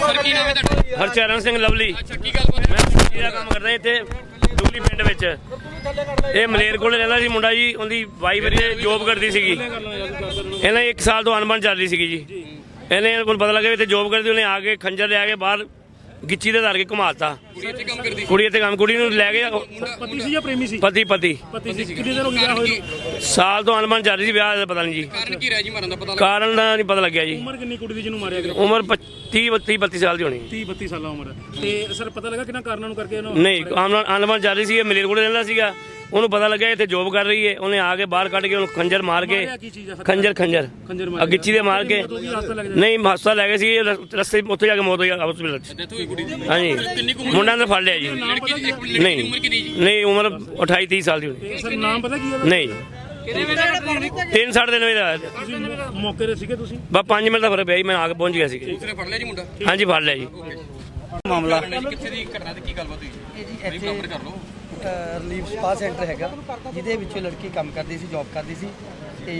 Sir ਕੀ ਨਾਮ ਹੈ ਤੁਹਾਡਾ ਹਰਚਰਨ ਸਿੰਘ ਲਵਲੀ। ਅੱਛਾ ਕੀ ਗੱਲ ਬਾਤ ਮੈਂ ਦਾ ਕੰਮ ਕਰਦਾ ਇੱਥੇ ਡੁਗਲੀ ਪਿੰਡ ਵਿੱਚ। ਇਹ ਮਲੇਰ ਕੋਲ ਰਹਿੰਦਾ ਸੀ ਮੁੰਡਾ ਜੀ ਉਹਦੀ ਵਾਈਫ ਇਹਦੀ ਜੋਬ ਕਰਦੀ ਸੀਗੀ। ਇਹਨਾਂ ਇੱਕ ਸਾਲ ਤੋਂ ਅਨਬਨ ਚੱਲ ਰਹੀ ਸੀਗੀ ਜੀ। ਇਹਨੇ ਕੋਲ ਪਤਾ ਲੱਗਿਆ ਇੱਥੇ ਜੋਬ ਕਰਦੀ ਉਹਨੇ ਆ ਕੇ ਖੰਜਰ ਲਿਆ ਕੇ ਬਾਹਰ ਗਿੱਚੀ ਦੇ ਧਰ ਕੇ ਘੁਮਾਤਾ। ਕੁੜੀ ਇੱਥੇ ਕੰਮ ਕਰਦੀ ਕੁੜੀ ਇੱਥੇ ਕੰਮ ਕੁੜੀ ਨੂੰ ਲੈ ਗਿਆ ਪਤੀ ਸੀ ਜਾਂ ਪ੍ਰੇਮੀ ਸੀ? ਪਤੀ ਪਤੀ। ਪਤੀ ਸੀ। ਕਿੰਨੇ ਦਿਨ ਹੋ ਗਏ ਵਿਆਹ ਹੋਏ ਨੂੰ? ਸਾਲ ਤੋਂ ਅਨਬਨ ਚੱਲ ਰਹੀ ਸੀ ਵਿਆਹ ਦਾ ਪਤਾ ਨਹੀਂ ਜੀ। ਕਾਰਨ ਕੀ ਰਹਿ ਜੀ ਮਰਨ ਦਾ ਪਤਾ ਕਾਰਨ ਦਾ ਨਹੀਂ ਪਤਾ ਲੱਗਿਆ ਜੀ। ਉਮਰ ਕਿੰਨੀ ਕੁੜੀ ਦੀ ਜਿਹਨੂੰ ਮਾਰਿਆ ਗਿਆ? ਉਮਰ 30 32 32 ਸਾਲ ਦੀ ਹੋਣੀ। 30 32 ਸਾਲਾਂ ਉਮਰ। ਤੇ ਸਰ ਪਤਾ ਲੱਗਾ ਕਿੰਨਾ ਕਾਰਨਾਂ ਨੂੰ ਕਰਕੇ ਇਹਨੂੰ ਨਹੀਂ ਅਨਬਨ ਚੱਲ ਰਹੀ ਸੀ ਇਹ ਮਲੇਰ ਕੋਲ ਰਹਿੰਦਾ ਸੀਗਾ। ਉਹਨੂੰ ਪਤਾ ਲੱਗਿਆ ਇੱਥੇ ਜੋਬ ਕਰ ਰਹੀ ਹੈ ਉਹਨੇ ਆ ਕੇ ਬਾਹਰ ਕੱਢ ਕੇ ਉਹਨੂੰ ਖੰਜਰ ਮਾਰ ਕੇ ਖੰਜਰ ਖੰਜਰ। ਖੰਜਰ ਆ ਮਾਰਿਆ। ਗਿੱਚੀ ਦੇ ਮਾਰ ਕੇ। ਹਸਪਤਾਲ ਨਹੀਂ ਹਸਪਤਾਲ ਲੈ ਗਏ ਸੀ ਰਸਤੇ ਉੱਥੇ ਜਾ ਕੇ ਮੌਤ ਹੋਈ ਹਸਪੀਟਲ ਚ ਹਾਂਜੀ। ਮੁੰਡਾ ਨੇ ਫੜ ਲਿਆ ਜੀ। ਨਹੀਂ। ਨਹੀਂ ਉਮਰ 28 30 ਸਾਲ ਦੀ ਹੋਣੀ। ਸਰ ਨਾਮ ਪਤਾ ਕੀ ਹੈ ਨਹੀਂ। ਤਿੰਨ ਸਾਢੇ ਤਿੰਨ ਵਜੇ ਦਾ। ਮੌਕੇ ਤੇ ਸੀਗੇ ਤੁਸੀਂ? ਬਸ 5 ਮਿੰਟ ਦਾ ਫ਼ਰਕ ਪਿਆ ਜੀ ਮੈਂ ਆ ਕੇ ਪਹੁੰਚ ਗਿਆ ਸੀ ਦੂਸਰੇ ਫੜ ਲਿਆ ਜੀ ਮੁੰਡਾ? ਹਾਂਜੀ ਫੜ ਲਿਆ ਜੀ। ਮਾਮਲਾ। ਕਿੱਥੇ ਦੀ ਘਟਨਾ ਤੇ ਕੀ ਗੱਲਬਾਤ ਹੋਈ? ਇਹ ਜੀ ਇੱਥੇ ਕਰ ਲਓ। ਰਿਲੀਫ ਸਪਾ ਸੈਂਟਰ ਹੈਗਾ ਜਿਹਦੇ ਵਿੱਚੋਂ ਲੜਕੀ ਕੰਮ ਕਰਦੀ ਸੀ ਜੌਬ ਕਰਦੀ ਸੀ। ਤੇ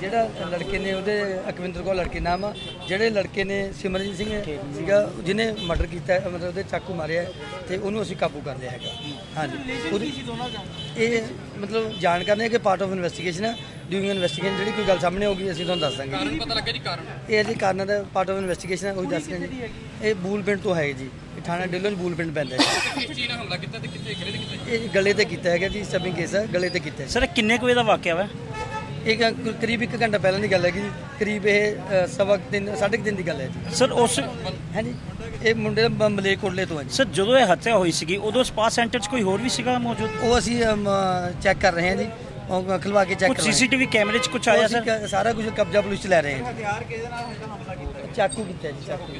ਜਿਹੜਾ ਲੜਕੇ ਨੇ ਉਹਦੇ ਅਕਵਿੰਦਰ ਕੌਰ ਲੜਕੇ ਨਾਮ ਆ ਜਿਹੜੇ ਲੜਕੇ ਨੇ ਸਿਮਰਜੀਤ ਸਿੰਘ ਸੀਗਾ ਜਿਹਨੇ ਮਰਡਰ ਕੀਤਾ ਮਤਲਬ ਉਹਦੇ ਚਾਕੂ ਮਾਰਿਆ ਤੇ ਉਹਨੂੰ ਅਸੀਂ ਕਾਬੂ ਕਰ ਲਿਆ ਹੈਗਾ। ਹਾਂਜੀ। ਇਹ ਮਤਲਬ ਜਾਣਕਾਰੀ ਹੈ ਕਿ ਪਾਰਟ ਆਫ ਇਨਵੈਸਟੀਗੇਸ਼ਨ ਹੈ ਡੂਇੰਗ ਇਨਵੈਸਟੀਗੇਸ਼ਨ ਜਿਹੜੀ ਕੋਈ ਗੱਲ ਸਾਹਮਣੇ ਹੋਗੀ ਅਸੀਂ ਤੁਹਾਨੂੰ ਦੱਸ ਦਾਂਗੇ। ਕਾਰਨ ਪਤਾ ਲੱਗਾ ਜੀ ਕਾਰਨ? ਇਹ ਜੀ ਕਾਰਨਾਂ ਦਾ ਪਾਰਟ ਆਫ ਇਨਵੈਸਟੀਗੇਸ਼ਨ ਹੈ ਉਹ ਦੱਸ ਇਹ ਬੂਲ ਪਿੰਡ ਤੋਂ ਹੈ ਜੀ ਇਹ ਥਾਣਾ ਡਿੱਲੋਂ ਬੂਲ ਪਿੰਡ ਪੈਂਦਾ ਹੈ ਕਿਸ ਚੀਜ਼ ਨਾਲ ਹਮਲਾ ਕੀਤਾ ਤੇ ਇਹ ਗਲੇ ਤੇ ਕੀਤਾ ਹੈਗਾ ਜੀ ਸਬਿੰਗ ਕੇਸ ਹੈ ਗਲੇ ਤੇ ਕੀਤਾ ਹੈ। ਸਰ ਕਿੰਨੇ ਕੁ ਵਜੇ ਦਾ ਵਾਕਿਆ ਵਾ? ਇਹ ਕ- ਕਰੀਬ ਇੱਕ ਘੰਟਾ ਪਹਿਲਾਂ ਦੀ ਗੱਲ ਹੈਗੀ ਜੀ। ਕਰੀਬ ਇਹ ਸਵਾ ਦਿਨ ਸਾਢੇ ਕੁ ਦਿਨ ਦੀ ਗੱਲ ਹੈ ਜੀ। ਸਰ ਉਸ ਹਾਂਜੀ ਇਹ ਮੁੰਡੇ ਦਾ ਮਲੇ ਕੋਟਲੇ ਤੋਂ ਹੈ ਜੀ। ਸਰ ਜਦੋਂ ਇਹ ਹੱਤਿਆ ਹੋਈ ਸੀਗੀ ਉਦੋਂ ਸਪਾ ਸੈਂਟਰ 'ਚ ਕੋਈ ਹੋਰ ਵੀ ਸੀਗਾ ਮੌਜੂਦ? ਉਹ ਅਸੀਂ ਚੈੱਕ ਕਰ ਰਹੇ ਹਾਂ ਜੀ। ਉਹ ਖਲਵਾ ਕੇ ਚੈੱਕ ਕੁਝ ਕਰ ਰਹੇ ਹਾਂ ਸੀਸੀਟੀਵੀ ਕੈਮਰੇ 'ਚ ਕੁਝ ਆਇਆ ਸਰ? ਸਾਰਾ ਕੁਝ ਕਬਜ਼ਾ ਪੁਲਿਸ ਲੈ ਰਹੇ ਹਾਂ ਹਥਿਆਰ ਕਿਹਦੇ ਨਾਲ ਚਾਕੂ ਕੀਤਾ ਹੈ ਜੀ ਚਾਕੂ।